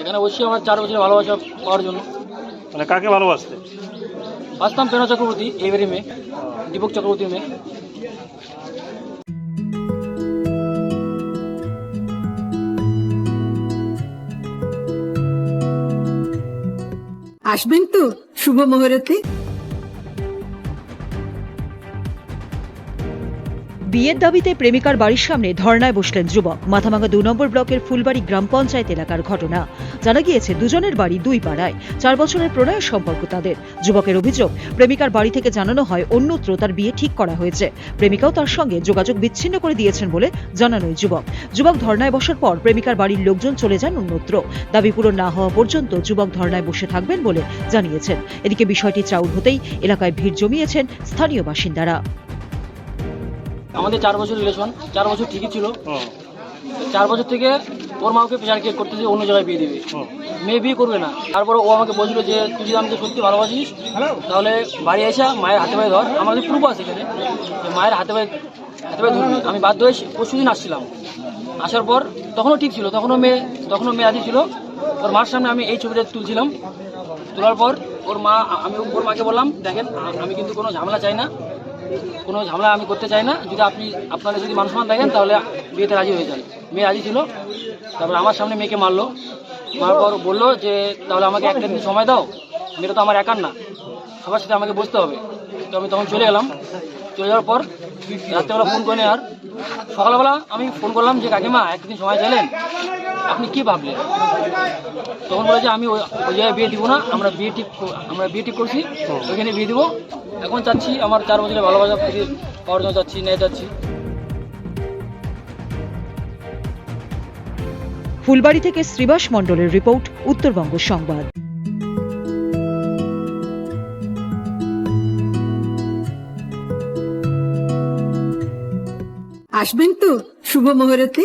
এখানে বসছি আমার চার বছরের ভালোবাসা পাওয়ার জন্য। মানে কাকে ভালোবাসতে? বাসতাম প্রেরণা চক্রবর্তী এইবারই মেয়ে দীপক চক্রবর্তী মেয়ে। আসবেন তো শুভ মুহূর্তে। বিয়ের দাবিতে প্রেমিকার বাড়ির সামনে ধর্নায় বসলেন যুবক। মাথাভাঙ্গা দু নম্বর ব্লকের ফুলবাড়ি গ্রাম পঞ্চায়েত এলাকার ঘটনা। জানা গিয়েছে, দুজনের বাড়ি দুই পাড়ায়। চার বছরের প্রণয়ের সম্পর্ক তাদের। যুবকের অভিযোগ, প্রেমিকার বাড়ি থেকে জানানো হয়, অন্যত্র তার বিয়ে ঠিক করা হয়েছে। প্রেমিকাও তার সঙ্গে যোগাযোগ বিচ্ছিন্ন করে দিয়েছেন বলে জানানো যুবক। যুবক ধর্নায় বসার পর প্রেমিকার বাড়ির লোকজন চলে যান অন্যত্র। দাবি পূরণ না হওয়া পর্যন্ত যুবক ধর্নায় বসে থাকবেন বলে জানিয়েছেন। এদিকে বিষয়টি চাউর হতেই এলাকায় ভিড় জমিয়েছেন স্থানীয় বাসিন্দারা। আমাদের চার বছর রিলেশন চার বছর ঠিকই ছিল। চার বছর থেকে ওর মা ওকে প্রেশার ক্রিয়েট করতেছে, অন্য জায়গায় বিয়ে দিবে। মেয়ে বিয়ে করবে না। তারপর ও আমাকে বলছিল যে, তুই যদি আমাকে সত্যি ভালোবাসিস, তাহলে বাড়ি এসে মায়ের হাতে পায়ে ধর। আমাদের প্রুফ আছে এখানে। মায়ের হাতে পায়ে হাতে পায়ে ধরবি। আমি বাধ্য হয়ে পরশু দিন আসছিলাম। আসার পর তখনও ঠিক ছিল, তখনও মেয়ে তখনও মেয়ে রাজি ছিল। ওর মার সামনে আমি এই ছবিটা তুলছিলাম। তোলার পর ওর মা, আমি ওর মাকে বললাম, দেখেন, আমি কিন্তু কোনো ঝামেলা চাই না। কোনো ঝামেলা আমি করতে চাই না। যদি আপনি, আপনারা যদি মানুষ মান দেখেন, তাহলে বিয়েতে রাজি হয়ে যান। মেয়ে রাজি ছিল, তারপর আমার সামনে মেয়েকে মারলো। মারার পর বলল যে, তাহলে আমাকে একটা দিন সময় দাও, মেয়েটা তো আমার একার না, সবার সাথে আমাকে বসতে হবে। তো আমি তখন চলে গেলাম। চলে যাওয়ার পর রাত্রেবেলা ফোন করে আর সকালবেলা আমি ফোন করলাম যে, কাকিমা, একদিন সময় চাইলেন? আপনি কি ভাবলেন? তখন বলে যে আমি ওই জায়গায় বিয়ে দিব না আমরা বিয়ে ঠিক আমরা বিয়ে ঠিক করছি ওইখানে বিয়ে দিব। এখন চাচ্ছি আমার চার বছরের ভালোবাসা ফিরে পাওয়ার জন্য চাচ্ছি নিয়ে যাচ্ছি ফুলবাড়ি থেকে শ্রীবাস মণ্ডলের রিপোর্ট উত্তরবঙ্গ সংবাদ। আসবেন তো শুভ মুহূর্তে।